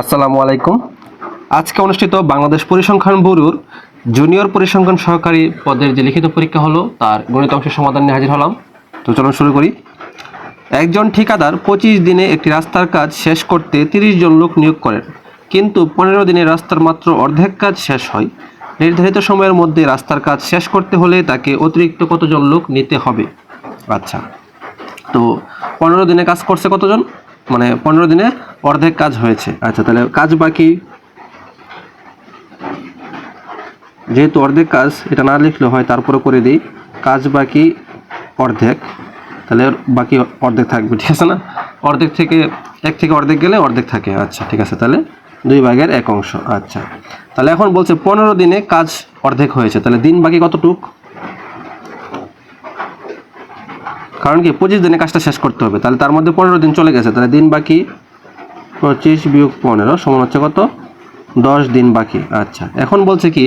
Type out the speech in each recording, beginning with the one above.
আসসালামু আলাইকুম। আজকে অনুষ্ঠিত বাংলাদেশ পরিসংখ্যান ব্যুরোর জুনিয়র পরিসংখ্যান সহকারী পদের যে লিখিত পরীক্ষা হলো, তার গণিত অংশের সমাধান নিয়ে হাজির হলাম। তো চলুন শুরু করি। একজন ঠিকাদার পঁচিশ দিনে একটি রাস্তার কাজ শেষ করতে তিরিশ জন লোক নিয়োগ করেন, কিন্তু পনেরো দিনে রাস্তার মাত্র অর্ধেক কাজ শেষ হয়। নির্ধারিত সময়ের মধ্যে রাস্তার কাজ শেষ করতে হলে তাকে অতিরিক্ত কতজন লোক নিতে হবে? আচ্ছা তো পনেরো দিনে কাজ করছে কতজন? মানে পনেরো দিনে অর্ধেক কাজ হয়েছে। আচ্ছা তাহলে কাজ বাকি। যেহেতু অর্ধেক কাজ, এটা না লিখলে হয়, তারপরে করে দিই। কাজ বাকি, অর্ধেক। তাহলে বাকি অর্ধেক থাকবে, ঠিক আছে না? অর্ধেক থেকে, এক থেকে অর্ধেক গেলে অর্ধেক থাকে। আচ্ছা ঠিক আছে, তাহলে দুই ভাগের এক অংশ। আচ্ছা তাহলে এখন বলছে পনেরো দিনে কাজ অর্ধেক হয়েছে। তাহলে দিন বাকি কতটুক? কারণ কি, পঁচিশ দিনে কাজটা শেষ করতে হবে। তাহলে তার মধ্যে পনেরো দিন চলে গেছে, তাহলে দিন বাকি পঁচিশ বিয়োগ পনেরো সমান হচ্ছে কত? দশ দিন বাকি। আচ্ছা এখন বলছে কি,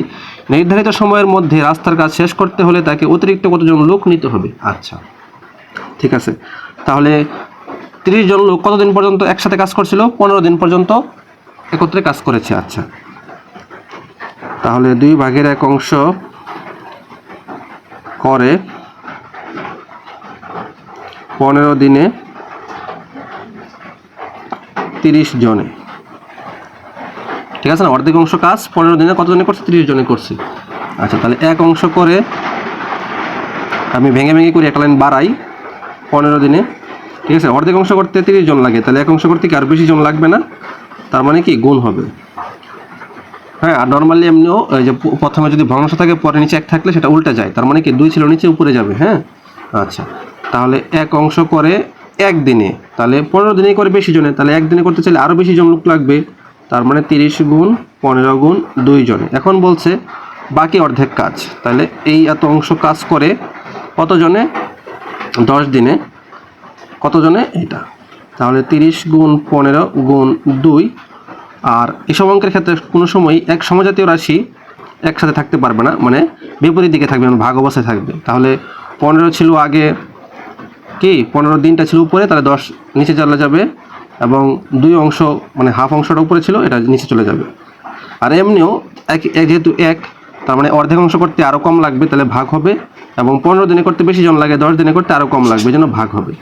নির্ধারিত সময়ের মধ্যে রাস্তার কাজ শেষ করতে হলে তাকে অতিরিক্ত কতজন লোক নিতে হবে? আচ্ছা ঠিক আছে। তাহলে তিরিশ জন লোক কতদিন পর্যন্ত একসাথে কাজ করছিল? পনেরো দিন পর্যন্ত একত্রে কাজ করেছে। আচ্ছা তাহলে দুই ভাগের এক অংশ করে পনেরো দিনে তিরিশ জনে। ঠিক আছে না? অর্ধেক অংশ কাজ, পনেরো দিনে কতজনে করছে? তিরিশ জনে করছে। আচ্ছা তাহলে এক অংশ করে আমি ভেঙে ভেঙে করে, একটা লাইন বাড়াই, পনেরো দিনে। ঠিক আছে? অর্ধেক অংশ করতে তিরিশ জন লাগে, তাহলে এক অংশ করতে কি আর বেশি জন লাগবে না? তার মানে কি? গুণ হবে। হ্যাঁ আর নর্মালি এমনিও যে প্রথমে যদি ভগ্নাংশ থাকে, পরে নিচে এক থাকলে সেটা উল্টে যায়। তার মানে কি? দুই ছিল নিচে, উপরে যাবে। হ্যাঁ? আচ্ছা। তাহলে এক অংশ করে একদিনে। তাহলে পনেরো দিনে করে বেশি জনে, তাহলে একদিনে করতে চাইলে আরও বেশি জন লোক লাগবে। তার মানে তিরিশ গুণ, পনেরো গুণ, দুই জনে। এখন বলছে, বাকি অর্ধেক কাজ। তাহলে এই এত অংশ কাজ করে কতজনে দশ দিনে। কতজনে এটা। তাহলে তিরিশ গুণ, পনেরো গুণ, দুই। আর এসব অঙ্কের ক্ষেত্রে কোনো সময় এক সমজাতীয় রাশি একসাথে থাকতে পারবে না। মানে বিপরীত দিকে থাকবে মানে ভাগ অবস্থায় থাকবে। তাহলে পনেরো ছিল আগে কি পনেরো দিনটা ছিল উপরে, তাহলে দশ নিচে চলে যাবে এবং দুই অংশ মানে হাফ অংশটা উপরে ছিল, এটা নিচে চলে যাবে। আর এমনিও এক যেহেতু এক, তার মানে অর্ধেক অংশ করতে আরও কম লাগবে, তাহলে ভাগ হবে এবং পনেরো দিনে করতে বেশি জন লাগে, দশ দিনে করতে আরও কম লাগবে জন্য ভাগ হবে।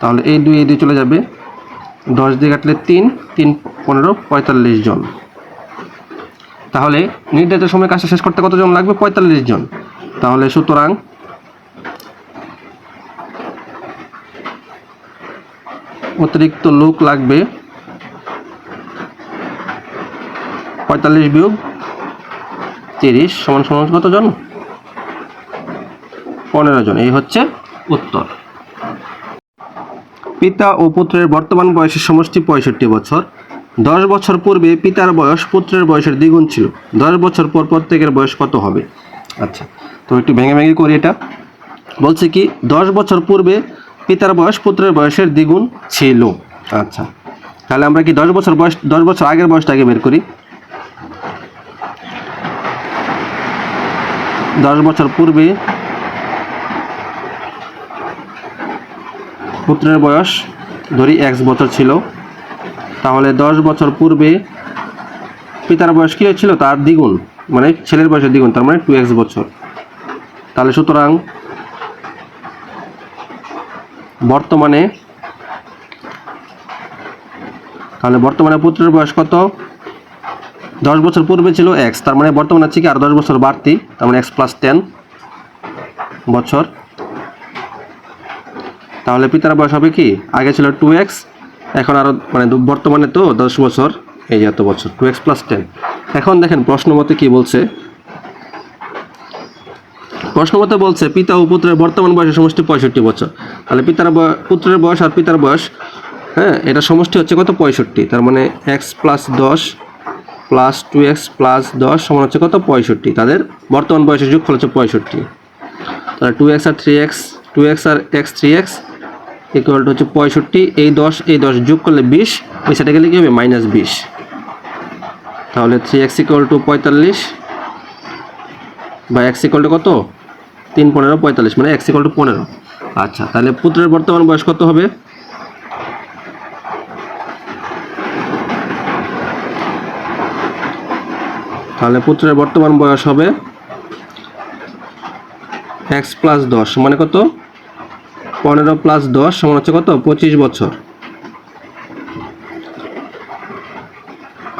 তাহলে এই দুই এই দুই চলে যাবে। দশ দিয়ে কাটলে তিন তিন পনেরো, পঁয়তাল্লিশ জন। তাহলে নির্ধারিত সময় কাজটা শেষ করতে কতজন লাগবে? পঁয়তাল্লিশ জন। তাহলে সুতরাং অতিরিক্ত লোক লাগবে। পঁয়তাল্লিশ বিয়োগ তিরিশ সমান সমান কতজন পনেরো জন। এই হচ্ছে উত্তর। পিতা ও পুত্রের বর্তমান বয়সের সমষ্টি পঁয়ষট্টি বছর। দশ বছর পূর্বে পিতার বয়স পুত্রের বয়সের দ্বিগুণ ছিল। দশ বছর পর প্রত্যেকের বয়স কত হবে? আচ্ছা তো একটু ভেঙে ভেঙে করি এটা। বলছে কি, দশ বছর পূর্বে পিতার বয়স, পুত্রের বয়সের দ্বিগুণ ছিল। আচ্ছা। তাহলে আমরা কি দশ বছর বয়স, দশ বছর আগের বয়সটাকে বের করি? দশ বছর পূর্বে পুত্রের বয়স ধরি এক্স বছর ছিল। তাহলে দশ বছর পূর্বে পিতার বয়স কী ছিল তার দ্বিগুণ মানে ছেলের বয়সের দ্বিগুণ, তার মানে টু এক্স বছর। তাহলে সুতরাং বর্তমানে, তাহলে বর্তমানে পুত্রের বয়স কত? দশ বছর পূর্বে ছিল এক্স তার মানে বর্তমানে হচ্ছে কি? আর দশ বছর বাড়তি, তার মানে এক্স প্লাস টেন বছর। তাহলে পিতার বয়স হবে কি? আগে ছিল টু এক্স এখন আরও মানে বর্তমানে তো দশ বছর, এই যে এত বছর টু এক্স প্লাস টেন এখন দেখেন প্রশ্ন মতে কী বলছে? প্রশ্ন মতে বলছে, পিতা ও পুত্রের বর্তমান বয়সের সমষ্টি পঁয়ষট্টি বছর। তাহলে পিতার পুত্রের বয়স আর পিতার বয়স হ্যাঁ এটা সমষ্টি হচ্ছে কত? পঁয়ষট্টি। তার মানে এক্স প্লাস দশ প্লাস টু এক্স প্লাস দশ সমান হচ্ছে কত? পঁয়ষট্টি। তাদের বর্তমান বয়সের যোগফল হচ্ছে পঁয়ষট্টি। তাহলে টু এক্স আর three x two x R x three x equal to হচ্ছে পঁয়ষট্টি। এই দশ এই দশ যোগ করলে বিশ ওই সাইডে গেলে কী হবে মাইনাস বিশ। তাহলে থ্রি এক্স ইকুয়াল টু পঁয়তাল্লিশ বা এক্স ইকুয়াল টু কত? তিন পনেরো, পঁয়তাল্লিশ মানে এক্স টু পনেরো। আচ্ছা তাহলে পুত্রের বর্তমান বয়স কত হবে? তাহলে পুত্রের বর্তমান বয়স হবে এক্স প্লাস দশ মানে কত? পনেরো প্লাস দশ সমান হচ্ছে কত? পঁচিশ বছর।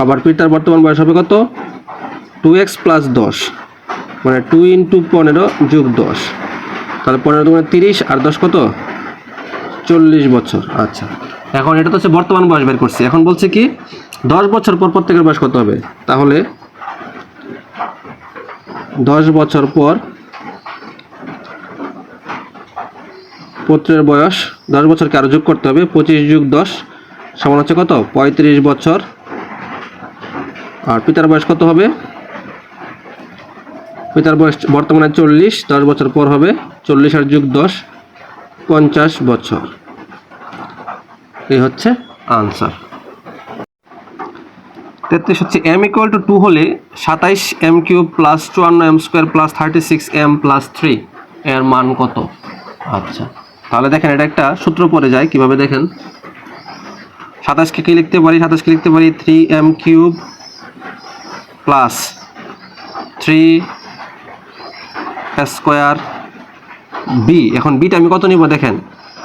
আবার পিতার বর্তমান বয়স হবে কত? টু এক্স প্লাস দশ। মানে টু ইন্টু পনেরো যোগ দশ। তাহলে পনেরো দুগুণে তিরিশ, আর দশ কত? চল্লিশ বছর। আচ্ছা। এখন এটা তো হচ্ছে বর্তমান বয়স বের করছি। এখন বলছে কি, দশ বছর পর প্রত্যেকের বয়স কত হবে? তাহলে দশ বছর পর পুত্রের বয়স, দশ বছরকে আরও যোগ করতে হবে, পঁচিশ যুগ দশ সমান হচ্ছে কত? পঁয়ত্রিশ বছর। আর পিতার বয়স কত হবে? পিতার বয়স বর্তমানে চল্লিশ, দশ বছর পর হবে চল্লিশ আর যুগ দশ, পঞ্চাশ বছর। এই হচ্ছে আনসার তেত্রিশ হচ্ছে এম ইকুয়াল টু টু হলে সাতাইশ এম কিউব প্লাস চুয়ান্ন m square plus thirty six m plus three এর মান কত? আচ্ছা তাহলে দেখেন এটা একটা সূত্র পড়ে যায়, কীভাবে দেখেন? সাতাশকে কি লিখতে পারি? সাতাশকে লিখতে পারি three m cube plus three square b এখন বিটা আমি কত নিব দেখেন?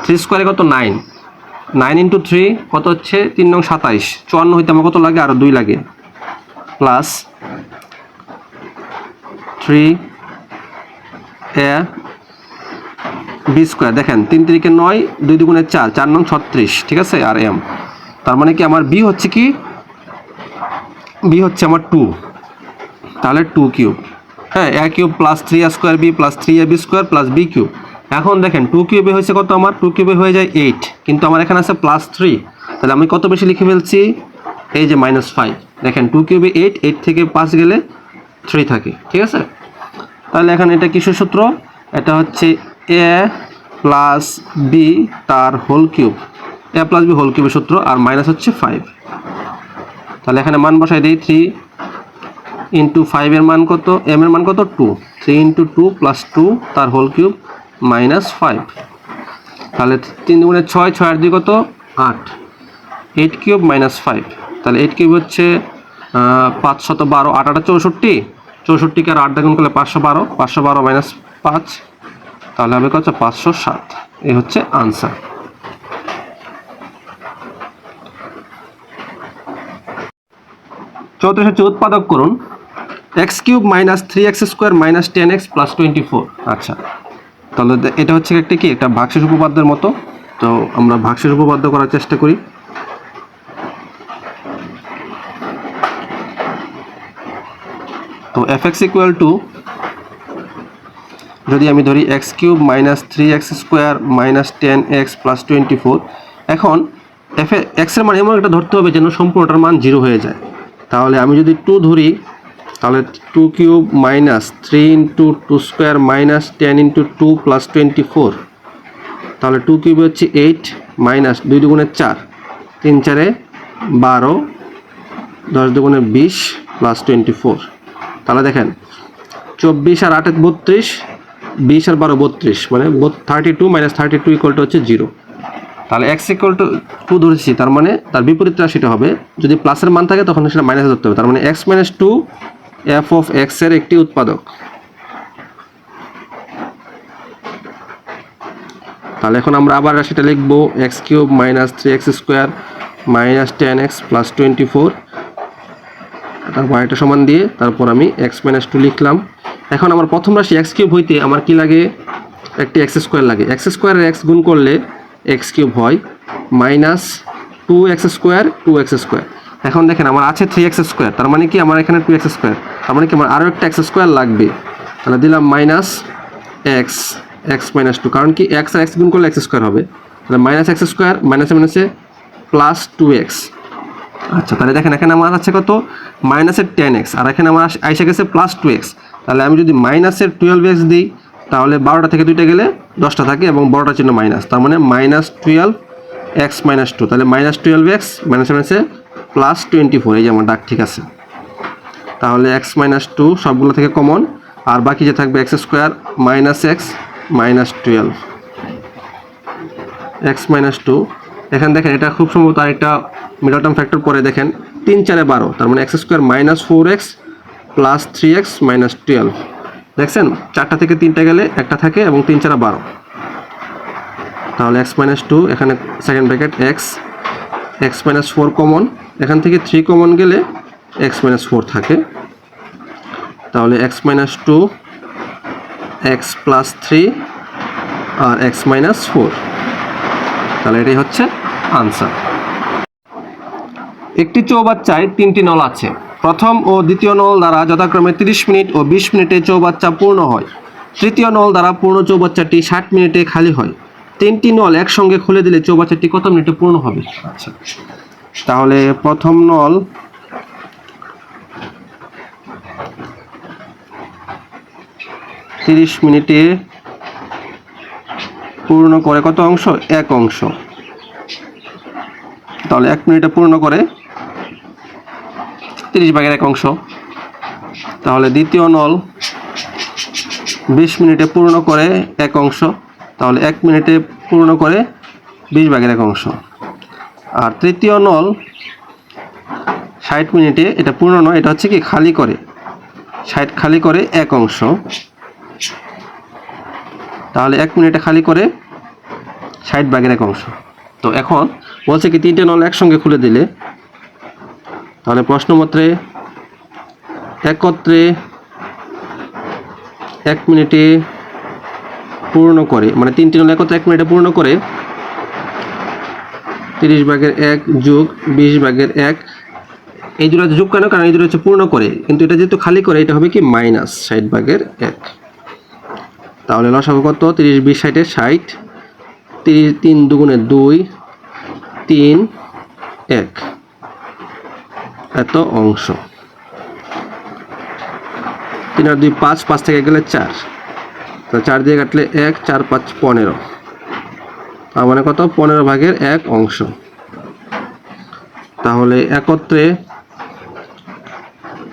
থ্রি স্কোয়ারে কত? নাইন নাইন ইন্টু থ্রি কত হচ্ছে? তিন নং সাতাইশ। চুয়ান্ন হইতে আমার কত লাগে? আরও দুই লাগে। Plus three a b square দেখেন, তিন তিরিকে নয়, দুই দুগুণে চার চার নং ছত্রিশ, ঠিক আছে? আর এম তার মানে কি আমার বি হচ্ছে কি? বি হচ্ছে আমার টু তাহলে টু কিউব হ্যাঁ a cube plus three a square b plus three a b square plus b cube এখন দেখেন টু কিউবে হয়েছে কত আমার? টু কিউবে হয়ে যায় এইট কিন্তু আমার এখানে আছে প্লাস থ্রি তাহলে আমি কত বেশি লিখে ফেলছি? এই যে মাইনাস ফাইভ দেখেন টু কিউবে এইট এইট থেকে পাঁচ গেলে থ্রি থাকে। ঠিক আছে? তাহলে এখানে এটা কিসের সূত্র? এটা হচ্ছে এ প্লাস বি তার whole cube a plus b whole কিউবের সূত্র আর মাইনাস হচ্ছে ফাইভ তাহলে এখানে মান বসাই দিই থ্রি ইন্টু ফাইভের মান কত? এম এর মান কত? Two three into two plus two তার হোল কিউব মাইনাস ফাইভ তাহলে তিন দুগুণে ছয় ছয় আর দুই কত? আট। এইট কিউব মাইনাস ফাইভ তাহলে এইট কিউব হচ্ছে পাঁচশত বারো, আট, আটা চৌষট্টি। চৌষট্টিকে আর আট দেখুন করলে পাঁচশো বারো। পাঁচশো বারো মাইনাস পাঁচ। তাহলে হবে কত? পাঁচশো সাত। এই হচ্ছে আনসার চৌত্রিশ হচ্ছে উৎপাদক করুন। X cube minus three x square minus ten x plus twenty four. আচ্ছা। তাহলে এটা হচ্ছে একটা কি? একটা ভাগশেষ উপপাদ্যের মতো। তো আমরা ভাগশেষ উপপাদ্য করার চেষ্টা করি। তো এফ এক্স ইকুয়াল টু, যদি আমি ধরি x cube minus three x square minus ten x plus twenty four, এখন এফ এক্সের মান এমন একটা ধরতে হবে যেন সম্পূর্ণটার মান জিরো হয়ে যায়। তাহলে আমি যদি টু ধরি তাহলে two cube minus three into two square minus ten into two plus twenty four তাহলে টু কিউব হচ্ছে এইট মাইনাস দুই দুগুণে চার। তিন চারে বারো, দশ দুগুণে বিশ প্লাস টোয়েন্টি ফোর তাহলে দেখেন, চব্বিশ আর আটে বত্রিশ, বিশ আর বারো বত্রিশ মানে thirty two minus thirty two equal to হচ্ছে জিরো তাহলে এক্স ইকুয়াল টু টু ধরেছি, তার মানে তার বিপরীত রাশিটা হবে, যদি প্লাসের মান থাকে তখন সেটা মাইনাসে ধরতে হবে, তার মানে x minus two f of এক্সের একটি উৎপাদক। তাহলে এখন আমরা আবার রাশিটা লিখব x cube minus three x square minus ten x plus twenty four. তারপর এটা সমান দিয়ে তারপর আমি এক্স মাইনাস টু লিখলাম। এখন আমার প্রথম রাশি এক্স কিউব হইতে আমার কি লাগে? একটি এক্স স্কোয়ার লাগে। এক্স স্কোয়ারের এক্স গুণ করলে এক্স কিউব হয় minus two x square two x square. এখন দেখেন আমার আছে থ্রি এক্স স্কোয়ার তার মানে কি আমার এখানে টু এক্স স্কোয়ার তার মানে কি আমার আরও একটা এক্স স্কোয়ার লাগবে। তাহলে দিলাম minus x x minus two কারণ কি এক্স আর এক্স গুণ করলে এক্স স্কোয়ার হবে। তাহলে মাইনাস এক্স স্কোয়ার মাইনাসে মাইনাসে প্লাস টু এক্স আচ্ছা তাহলে দেখেন এখানে আমার আছে কত? মাইনাসের টেন এক্স আর এখানে আমার আইসা গেছে প্লাস টু এক্স তাহলে আমি যদি মাইনাসের টুয়েলভ এক্স দিই, তাহলে বারোটা থেকে দুইটা গেলে দশটা থাকে এবং বড়টা চিহ্ন মাইনাস তার মানে minus twelve x minus two তাহলে মাইনাস টুয়েলভ এক্স মাইনাস মাইনাসে প্লাস টোয়েন্টি ফোর এই যে আমার ডাক ঠিক আছে। তাহলে এক্স মাইনাস টু সবগুলো থেকে কমন আর বাকি যে থাকবে x square minus x minus twelve x minus two এখানে দেখেন এটা খুব সম্ভবত আরেকটা মিডল টার্ম ফ্যাক্টর পরে দেখেন, তিন চারে বারো, তার মানে x square minus four x plus three x minus twelve দেখছেন? চারটা থেকে তিনটা গেলে একটা থাকে এবং তিন চারা বারো। তাহলে এক্স মাইনাস টু এখানে second bracket x x minus four common এখান থেকে থ্রি কমন গেলে এক্স মাইনাস ফোর থাকে। তাহলে x minus two x plus three আর এক্স মাইনাস ফোর তাহলে এটাই হচ্ছে আনসার একটি চৌবাচ্চায় তিনটি নল আছে। প্রথম ও দ্বিতীয় নল দ্বারা যথাক্রমে তিরিশ মিনিট ও বিশ মিনিটে চৌবাচ্চা পূর্ণ হয়। তৃতীয় নল দ্বারা পূর্ণ চৌবাচ্চাটি ষাট মিনিটে খালি হয়। তিনটি নল একসঙ্গে খুলে দিলে চৌবাচ্চাটি কত মিনিটে পূর্ণ হবে? আচ্ছা। তাহলে প্রথম নল তিরিশ মিনিটে পূর্ণ করে কত অংশ? এক অংশ। তাহলে এক মিনিটে পূর্ণ করে তিরিশ ভাগের এক অংশ। তাহলে দ্বিতীয় নল বিশ মিনিটে পূর্ণ করে এক অংশ। তাহলে এক মিনিটে পূর্ণ করে বিশ ভাগের এক অংশ। আর তৃতীয় নল ষাট মিনিটে, এটা পূর্ণ নয়, এটা হচ্ছে কি খালি করে। ষাট খালি করে এক অংশ। তাহলে এক মিনিটে খালি করে ষাট ভাগের এক অংশ। তো এখন বলছে কি তিনটে নল একসঙ্গে খুলে দিলে। তাহলে প্রশ্নপত্রে একত্রে এক মিনিটে পূর্ণ করে মানে তিনটি নল একত্রে এক মিনিটে পূর্ণ করে তিরিশ ভাগের এক যোগ বিশ ভাগের এক। এই দুটো যোগ কেন? কারণ এই দুটো হচ্ছে পূর্ণ করে। কিন্তু এটা যেহেতু খালি করে, এটা হবে কি? মাইনাস ষাট ভাগের এক। তাহলে লসাগু কত? তিরিশ, বিশ ষাটের ষাট। তিরিশ, তিন দুগুণে দুই, তিন, এক। এত অংশ। তিন আর দুই পাঁচ পাঁচ থেকে গেলে চার। তো চার দিয়ে কাটলে এক, চার, পাঁচ, পনেরো। তার মানে কত? পনেরো ভাগের এক অংশ। তাহলে একত্রে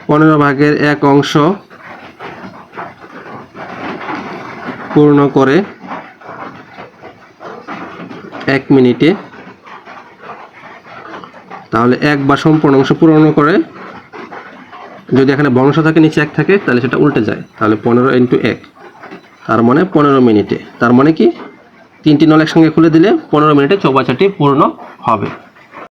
পনেরো ভাগের এক অংশ পূর্ণ করে এক মিনিটে, তাহলে এক বা সম্পূর্ণ অংশ পূরণ করে, যদি এখানে বংশ থাকে, নিচে এক থাকে, তাহলে সেটা উল্টে যায়। তাহলে পনেরো ইন্টু এক, তার মানে পনেরো মিনিটে। তার মানে কি? তিনটি নল একসঙ্গে খুলে দিলে পনেরো মিনিটে চৌবাচ্চাটি পূর্ণ হবে।